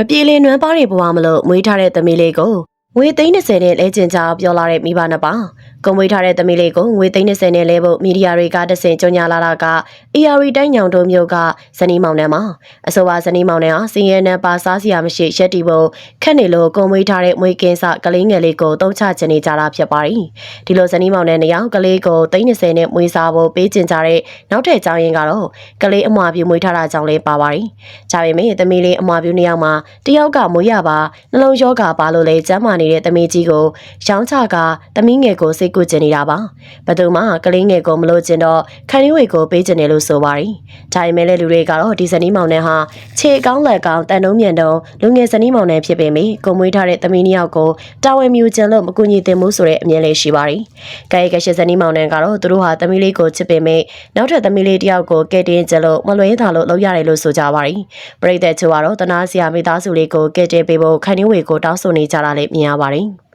မပြေလည်နွမ်းပါးတွေဘဝမလို့မွေးထားတဲ့သမီးလေးကို ငွေသိန်း30နဲ့လဲကျင်ကြပြောလာတဲ့မိဘနှစ်ပါးကုံမွေးထားတဲ့သမီးလေးကိုငွေသိန်း30နဲ့လဲဖို့မီဒီယာတွေကတဆင်ကြော်ညာလာတာက AR တိုင်းညောင်တုံမျိုးကဇနီးမောင်နှံမှာအဆိုပါဇနီးမောင်နှံဟာစင်ရဲနှံပါစားစရာမရှိရက်တီဖို့ခက်နေလို့ကုံမွေးထားတဲ့မွေးကင်းစကလေးငယ်လေးကိုတုံးချချင်နေကြတာဖြစ်ပါတယ်ဒီလိုဇနီးမောင်နှံနှစ်ယောက်ကလေးကိုသိန်း30နဲ့မွေးစားဖို့ပေးကျင်ကြတဲ့နောက်ထပ်ကြောင်းရင်ကတော့ကလေးအမွာပြူမွေးထားတာကြောင့်လေးပါပါတယ်။ဒါပေမဲ့သမီးလေးအမွာပြူနှစ်ယောက်မှာတယောက်ကမွေးရပါနှလုံးရောဂါပါလို့လေကျမ်းမာနေတဲ့သမီးကြီးကိုရောင်းချကသမီးငယ်ကိုစိတ်ကူးကျင်နေတာပါ။ဘယ်သူမှကလေးငယ်ကိုမလို့ကျင်တော့ခန်းရီဝေကိုပေးကျင်တယ်လို့ဆိုပါတယ်။ဒါပေမဲ့လည်းလူတွေကတော့ဒီဇနီးမောင်နှံဟာခြေကောင်းလက်ကောင်းတန်တုံးမြန်တုံးလူငယ်ဇနီးမောင်နှံဖြစ်ပေမယ့်ကိုမွေးထားတဲ့သမီးနှစ်ယောက်ကိုတာဝန်မြူကျင်လို့မကူညီသင့်ဘူးဆိုတဲ့အမြင်လေးရှိပါတယ်။ကာယကရှိဇနီးမောင်နှံကတော့သူတို့ဟာသမီးလေးကိုချစ်ပေမယ့်နောက်ထပ်သမီးလေးတစ်ယောက်ကိုကဲတင်ကျလို့မလွဲသာလို့လုပ်ရတယ်လို့ဆိုကြပါတယ်။ပရိသတ်ချို့ကတော့တနာစရာမိသားစုလေးကိုကဲတင်ပေးဖို့ခိုင်နှင်းဝေကိုတောင်းဆိုနေကြတာလေးမြင်ရပါတယ်။